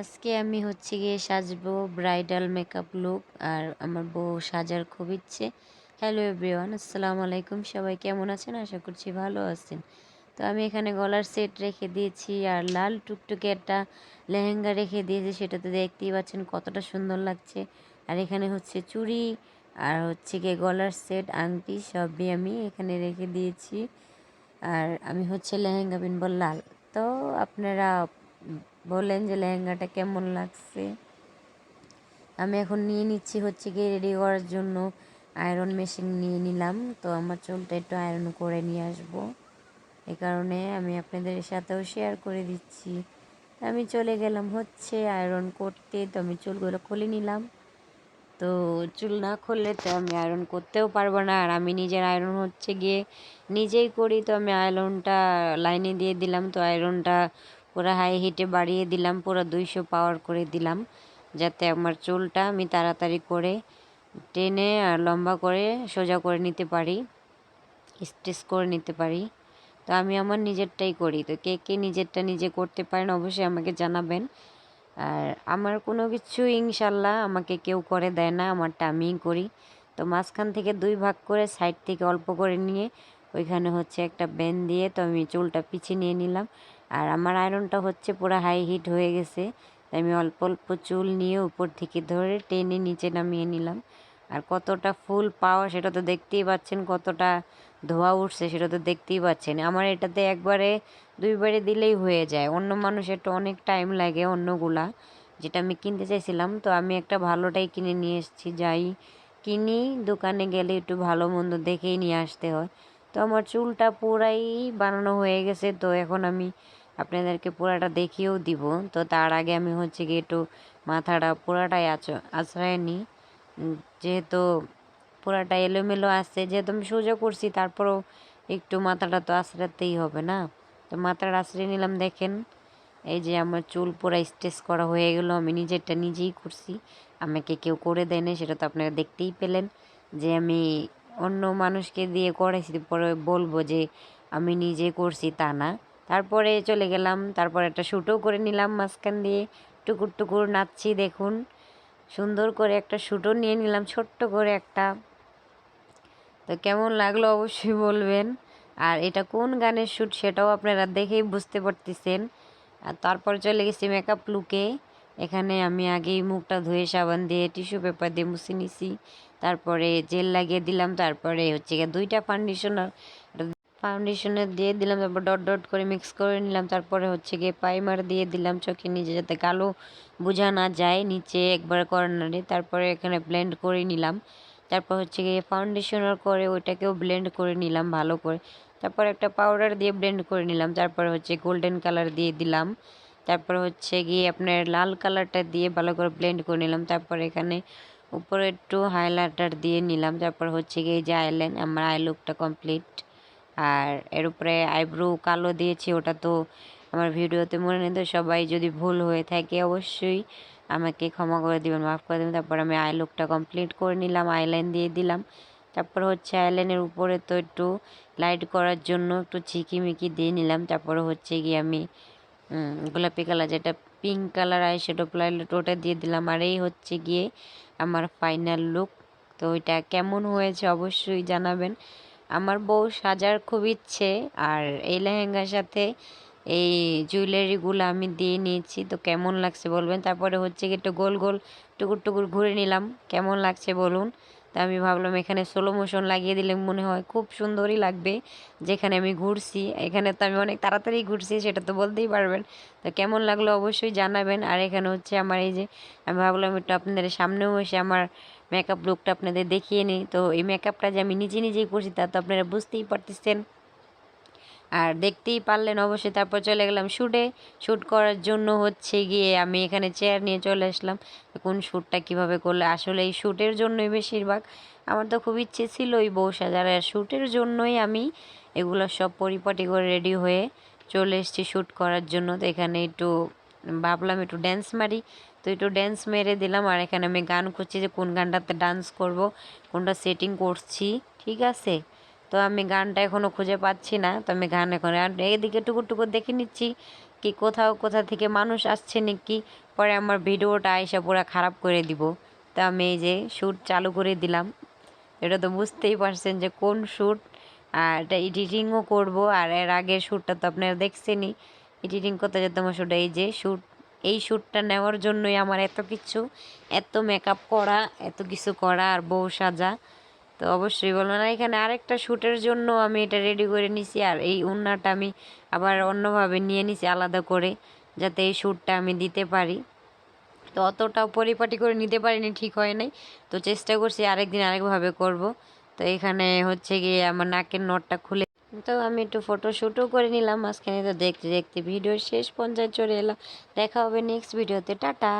আজকে আমি হচ্ছে গিয়ে সাজবো ব্রাইডাল মেকআপ লুক আর আমার বউ সাজার খুব ইচ্ছে। হ্যালো এভরিওয়ান আসসালামু আলাইকুম। সবাই কেমন আছেন? আশা করছি ভালো আছেন। তো আমি এখানে গলার সেট রেখে দিয়েছি, আর লাল টুকটুকে একটা লেহেঙ্গা রেখে দিয়েছি সেটা তো দেখতেই পাচ্ছেন কতটা সুন্দর লাগছে। আর এখানে হচ্ছে চুড়ি, আর হচ্ছে গিয়ে গলার সেট আংটি, সবই আমি এখানে রেখে দিয়েছি। আর আমি হচ্ছে লেহেঙ্গা পিনবো লাল। তো আপনারা বললেন যে লেহেঙ্গাটা কেমন লাগছে? আমি এখন নিয়ে নিচ্ছি হচ্ছে গিয়ে রেডি করার জন্য আয়রন মেশিন নিয়ে নিলাম। তো আমার চুলটা একটু আয়রন করে নিয়ে আসব। এই কারণে আমি আপনাদের সাথেও শেয়ার করে দিচ্ছি। আমি চলে গেলাম হচ্ছে আয়রন করতে। তো আমি চুলগুলো খুলে নিলাম। তো চুল না খুললে তো আমি আয়রন করতেও পারব না। আর আমি নিজের আয়রন হচ্ছে গিয়ে নিজেই করি। তো আমি আয়রনটা লাইনে দিয়ে দিলাম। তো আয়রনটা পুরো হাই হিটে বাড়িয়ে দিলাম, পুরো দুইশো পাওয়ার করে দিলাম, যাতে আমার চুলটা আমি তাড়াতাড়ি করে টেনে আর লম্বা করে সোজা করে নিতে পারি স্ট্রেস করে নিতে পারি। তো আমি আমার নিজেরটাই করি। তো কে কে নিজেরটা নিজে করতে পারেন অবশ্যই আমাকে জানাবেন। আর আমার কোনো কিছু ইনশাল্লাহ আমাকে কেউ করে দেয় না, আমারটা আমিই করি। তো মাঝখান থেকে দুই ভাগ করে সাইড থেকে অল্প করে নিয়ে ওইখানে হচ্ছে একটা ব্যান দিয়ে তো আমি চুলটা পিছিয়ে নিয়ে নিলাম। আর আমার আয়রনটা হচ্ছে পুরো হাই হিট হয়ে গেছে। আমি অল্প অল্প চুল নিয়ে উপর থেকে ধরে টেনে নিচে নামিয়ে নিলাম। আর কতটা ফুল পাওয়া সেটা তো দেখতেই পাচ্ছেন, কতটা ধোয়া উঠছে সেটা তো দেখতেই পাচ্ছেন। আমার এটাতে একবারে দুইবারে দিলেই হয়ে যায়। অন্য মানুষ একটু অনেক টাইম লাগে অন্যগুলা। যেটা আমি কিনতে চাইছিলাম, তো আমি একটা ভালোটাই কিনে নিয়ে এসেছি। যাই কিনি, দোকানে গেলে একটু ভালো মন্দ দেখেই নিয়ে আসতে হয়। তো আমার চুলটা পুরাই বানানো হয়ে গেছে। তো এখন আমি আপনাদেরকে পুরাটা দেখিয়েও দিব। তো তার আগে আমি হচ্ছে কি একটু মাথাটা পুরাটাই আচ আশ্রয় নিই যেহেতু পুরাটা এলোমেলো আসছে, যেহেতু আমি সোজা করছি, তারপরও একটু মাথাটা তো আশ্রাতেই হবে না। তো মাথাটা আশ্রয় নিলাম, দেখেন। এই যে আমার চুল পুরা স্ট্রেস করা হয়ে গেল, আমি নিজেরটা নিজেই করছি। আমাকে কেউ করে দেয় সেটা তো আপনারা দেখতেই পেলেন যে আমি অন্য মানুষকে দিয়ে করাইছি, পরে বলব যে আমি নিজে করছি তা না। তারপরে চলে গেলাম, তারপর একটা শ্যুটও করে নিলাম মাঝখান দিয়ে। টুকুর টুকুর নাচছি, দেখুন। সুন্দর করে একটা শ্যুটও নিয়ে নিলাম, ছোট্ট করে একটা। তো কেমন লাগল অবশ্যই বলবেন। আর এটা কোন গানের শ্যুট সেটাও আপনারা দেখেই বুঝতে পারতেছেন। আর তারপর চলে গেছি মেকআপ লুকে এখানে আমি আগেই মুখটা ধুয়ে সাবান দিয়ে টিস্যু পেপার দিয়ে মুছে নিছি। তারপরে জেল লাগিয়ে দিলাম, তারপরে হচ্ছে গিয়ে দুইটা ফাউন্ডেশনার ফাউন্ডেশনের দিয়ে দিলাম, তারপর ডট ডট করে মিক্স করে নিলাম, তারপরে হচ্ছে গিয়ে প্রাইমার দিয়ে দিলাম চোখে নিচে যাতে কালো বোঝা না যায় নিচে একবার কর্নারে, তারপরে এখানে ব্লেন্ড করে নিলাম। তারপর হচ্ছে গিয়ে ফাউন্ডেশনার করে ওইটাকেও ব্লেন্ড করে নিলাম ভালো করে। তারপর একটা পাউডার দিয়ে ব্লেন্ড করে নিলাম, তারপর হচ্ছে গোল্ডেন কালার দিয়ে দিলাম। তারপর হচ্ছে গিয়ে আপনার লাল কালারটা দিয়ে ভালো করে ব্লেন্ড করে নিলাম। তারপর এখানে উপরে একটু হাইলাইটার দিয়ে নিলাম। তারপর হচ্ছে গিয়ে যে আইলেন আমার আই লুকটা কমপ্লিট আর এর উপরে আইব্রো কালো দিয়েছি, ওটা তো আমার ভিডিওতে মনে নেই তো, সবাই যদি ভুল হয়ে থাকে অবশ্যই আমাকে ক্ষমা করে দেবেন, মাফ করে দেবেন। তারপর আমি আই লুকটা কমপ্লিট করে নিলাম আইলাইন দিয়ে দিলাম। তারপর হচ্ছে আইলাইনের উপরে তো একটু লাইট করার জন্য একটু চিকিমিকি দিয়ে নিলাম। তারপরে হচ্ছে গিয়ে আমি গোলাপি কালার যেটা পিঙ্ক কালার আই শ্যাডো প্লাইলেট ওটা দিয়ে দিলাম। আর এই হচ্ছে গিয়ে আমার ফাইনাল লুক তো ওইটা কেমন হয়েছে অবশ্যই জানাবেন। আমার বউ সাজার খুব ইচ্ছে, আর এই লেহেঙ্গার সাথে এই জুয়েলারিগুলো আমি দিয়ে নিয়েছি। তো কেমন লাগছে বলবেন? তারপরে হচ্ছে কি একটু গোল গোল টুকুর টুকুর ঘুরে নিলাম। কেমন লাগছে বলুন? তা আমি ভাবলাম এখানে সোলো মোশন লাগিয়ে দিলে মনে হয় খুব সুন্দরই লাগবে। যেখানে আমি ঘুরছি, এখানে তো আমি অনেক তাড়াতাড়ি ঘুরছি, সেটা তো বলতেই পারবেন। তো কেমন লাগল অবশ্যই জানাবেন। আর এখানে হচ্ছে আমার এই যে, আমি ভাবলাম একটু আপনাদের সামনেও এসে আমার মেকআপ লুকটা আপনাদের দেখিয়ে নিই। তো এই মেকআপটা যে আমি নিজে নিজেই করছি তা তো আপনারা বুঝতেই পারতেছেন। আর দেখতেই পারলেন অবশ্যই, তারপর চলে গেলাম শ্যুটে শ্যুট করার জন্য হচ্ছে গিয়ে আমি এখানে চেয়ার নিয়ে চলে আসলাম। কোন শ্যুটটা কীভাবে করলে, আসলে এই শ্যুটের জন্যই বেশিরভাগ। আমার তো খুব ইচ্ছে ছিল ওই বউ সাজার আর শ্যুটের জন্যই আমি এগুলো সব পরিপাটি করে রেডি হয়ে চলে এসেছি শ্যুট করার জন্য। তো এখানে একটু ভাবলাম একটু ড্যান্স মারি। তো একটু ড্যান্স মেরে দিলাম, আর এখানে আমি গান করছি যে কোন গানটাতে ডান্স করব, কোনটা সেটিং করছি, ঠিক আছে? তো আমি গানটা এখনও খুঁজে পাচ্ছি না, তো আমি গান এখন এদিকে টুকুর টুকুর দেখে নিচ্ছি কি কোথাও কোথা থেকে মানুষ আসছে নাকি, পরে আমার ভিডিওটা আইসা পুরো খারাপ করে দিব। তো আমি এই যে শ্যুট চালু করে দিলাম, এটা তো বুঝতেই পারছেন যে কোন শ্যুট আর এটা এডিটিংও করব, আর এর আগের শ্যুটটা তো আপনারা দেখছেনই এডিটিং করতে যেতে আমার শ্যুট এই যে শ্যুট এই শ্যুটটা নেওয়ার জন্যই আমার এত কিছু, এত মেকআপ করা, এত কিছু করা, আর বউ সাজা তো অবশ্যই বলব না, এখানে আরেকটা শ্যুটের জন্য আমি এটা রেডি করে নিছি আর এই উন্নাটা আমি আবার অন্যভাবে নিয়ে নিছি আলাদা করে, যাতে এই শ্যুটটা আমি দিতে পারি। তো অতটাও পরিপাটি করে নিতে পারিনি, ঠিক হয় নাই। তো চেষ্টা করছি আরেকদিন আরেকভাবে করব। তো এখানে হচ্ছে গিয়ে আমার নাকের নটটা খুলে তো আমি একটু ফটোশ্যুটও করে নিলাম, মাঝখানে তো দেখতে দেখতে ভিডিওর শেষ পর্যায়ে চলে এলাম। দেখা হবে নেক্সট ভিডিওতে টাটা।